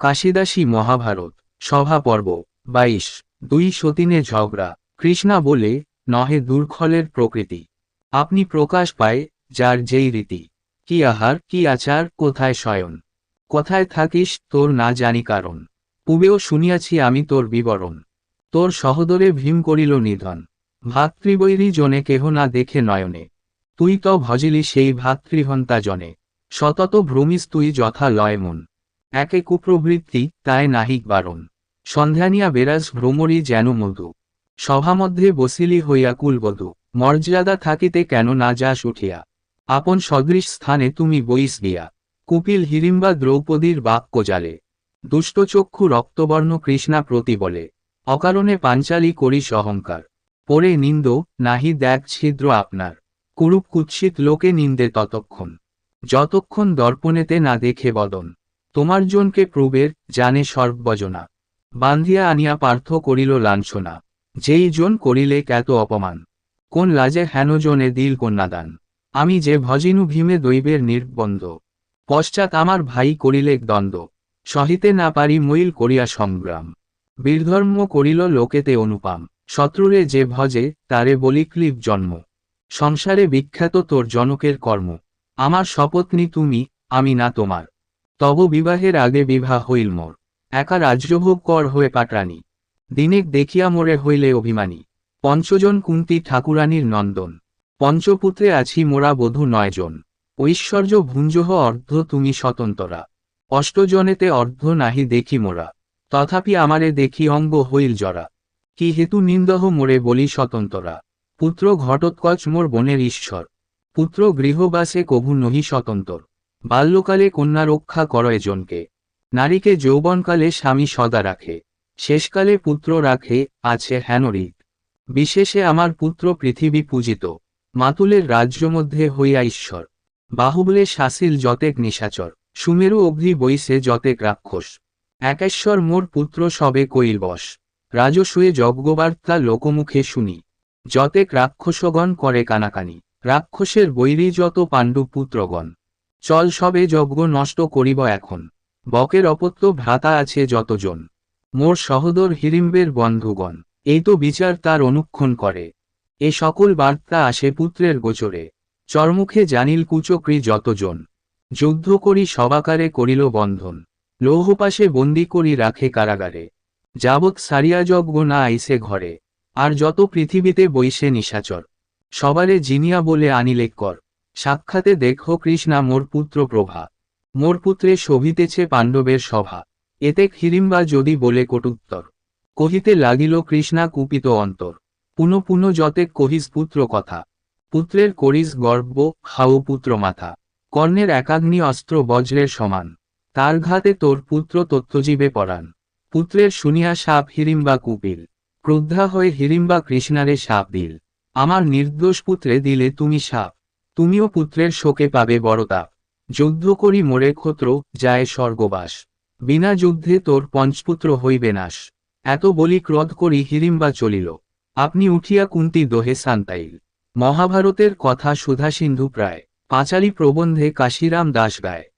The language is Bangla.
কাশিদাসী মহাভারত, সভা পর্ব, বাইশ, দুই সতীনে ঝগড়া, কৃষ্ণা বলে, নহে দুর্খলের প্রকৃতি। আপনি প্রকাশ পায়, যার যেই রীতি। কি আহার, কি আচার, কোথায় শয়ন? কোথায় থাকিস, তোর না জানি কারণ। পূবেও শুনিয়াছি আমি তোর বিবরণ। তোর সহদরে ভীম করিল নিধন। ভাতৃবৈরী জনে কেহ না দেখে নয়নে। তুই তো ভজিলি সেই ভাতৃহন্তা জনে। সতত ভ্রমিস তুই যথা লয় মন। একে কুপ্রবৃত্তি, তাই নাহিক বারণ। সন্ধ্যানিয়া বেরাজ ভ্রমরই যেন মধু। সভামধ্যে বসিলি হইয়া কুলবধূ, মর্যাদা থাকিতে কেন না যাস উঠিয়া। আপন সদৃশ স্থানে তুমি বইস গিয়া। কুপিল হিরিম্বা দ্রৌপদীর বাক্য জালে দুষ্টচক্ষু রক্তবর্ণ কৃষ্ণা প্রতি বলে অকারণে পাঞ্চালি করিস অহংকার। পরে নিন্দ, নাহি দেখ ছিদ্র আপনার। কুরূপ কুৎসিত লোকে নিন্দে ততক্ষণ। যতক্ষণ দর্পণেতে না দেখে বদন। তোমার জনকে প্রবের জানে সর্বজনা। বান্ধিয়া আনিয়া পার্থ করিল লাঞ্ছনা। যেই জন করিলে ক্যাত অপমান। কোন লাজে হেন জনে দিল কন্যাদান। আমি যে ভজিনু ভীমে দৈবের নির্বন্ধ। পশ্চাৎ আমার ভাই করিলে দ্বন্দ্ব। সহিতে না পারি মইল করিয়া সংগ্রাম। বীরধর্ম করিল লোকেতে অনুপাম। শত্রুরে যে ভজে, তারে বলি ক্লিপ জন্ম। সংসারে বিখ্যাত তোর জনকের কর্ম। আমার শপথনি তুমি, আমি না তোমার। তব বিবাহের আগে বিবাহ হইল মোর। একা রাজ্যভোগ কর হয়ে পাটরানি। দিনেক দেখিয়া মোরে হইলে অভিমানী। পঞ্চজন কুন্তি ঠাকুরানীর নন্দন। পঞ্চপুত্রে আছি মোরা বধূ নয়জন ঐশ্বর্য ভুঞ্জহ অর্ধ তুমি স্বতন্ত্রা। অষ্টজনেতে অর্ধ নাহি দেখি মোরা। তথাপি আমারে দেখি অঙ্গ হইল জরা। কি হেতু নিন্দহ মোরে বলি স্বতন্ত্রা। পুত্র ঘটোৎকচ মোর বনের ঈশ্বর। পুত্র গৃহবাসে কভু নহি স্বতন্ত্র। বাল্যকালে কন্যা রক্ষা করয় জনকে নারীকে যৌবনকালে স্বামী সদা রাখে। শেষকালে পুত্র রাখে, আছে হেনরিত বিশেষে আমার পুত্র পৃথিবী পূজিত। মাতুলের রাজ্য মধ্যে হইয়া ঈশ্বর। বাহুবলে শাসিল যতেক নিশাচর। সুমেরু অগ্নি বইসে যতেক রাক্ষস। একেশ্বর মোর পুত্র সবে কইল বস। রাজসূয়ে যজ্ঞবার্তা লোকমুখে শুনি। যতেক রাক্ষসগণ করে কানাকানি। রাক্ষসের বৈরী যত পাণ্ডু পুত্রগণ চল সবে যজ্ঞ নষ্ট করিব এখন। বকের অপত্য ভ্রাতা আছে যতজন। মোর সহদর হিরিম্বের বন্ধুগণ, এই তো বিচার তার অনুক্ষণ করে। এ সকল বার্তা আসে পুত্রের গোচরে। চরমুখে জানিল কুচক্রী যতজন। যুদ্ধ করি সবাকারে করিল বন্ধন। লৌহপাশে বন্দি করি রাখে কারাগারে। যাবৎ সারিয়া যজ্ঞ না আইসে ঘরে। আর যত পৃথিবীতে বইসে নিশাচর। সবারে জিনিয়া বলে আনিলে কর। সাক্ষাতে দেখো কৃষ্ণা মোর পুত্র প্রভা। মোর পুত্রে শোভিতেছে পাণ্ডবের সভা। এতে হিরিম্বা যদি বলে কটুত্তর। কহিতে লাগিল, কৃষ্ণা কুপিত অন্তর। পুন পুন যতে কহিস পুত্র কথা। পুত্রের করিস গর্ব, হাও পুত্র মাথা। কর্ণের একাগ্নি অস্ত্র বজ্রের সমান। তার ঘাতে তোর পুত্র তত্ত্বজীবে পরাণ। পুত্রের শুনিয়া সাপ হিরিম্বা কুপিল। ক্রুদ্ধা হয়ে হিরিম্বা কৃষ্ণারে সাপ দিল। আমার নির্দোষ পুত্রে দিলে তুমি সাপ। তুমিও পুত্রের শোকে পাবে বড়তা যুদ্ধ করি মোরে ক্ষত্র, যায় স্বর্গবাস। বিনা যুদ্ধে তোর পঞ্চপুত্র হইবে নাশ। এত বলি ক্রোধ করি হিরিম্বা চলিল। আপনি উঠিয়া কুন্তি দোহে সান্তাইল। মহাভারতের কথা সুধা সিন্ধু প্রায়। পাঁচালী প্রবন্ধে কাশিরাম দাস গায়।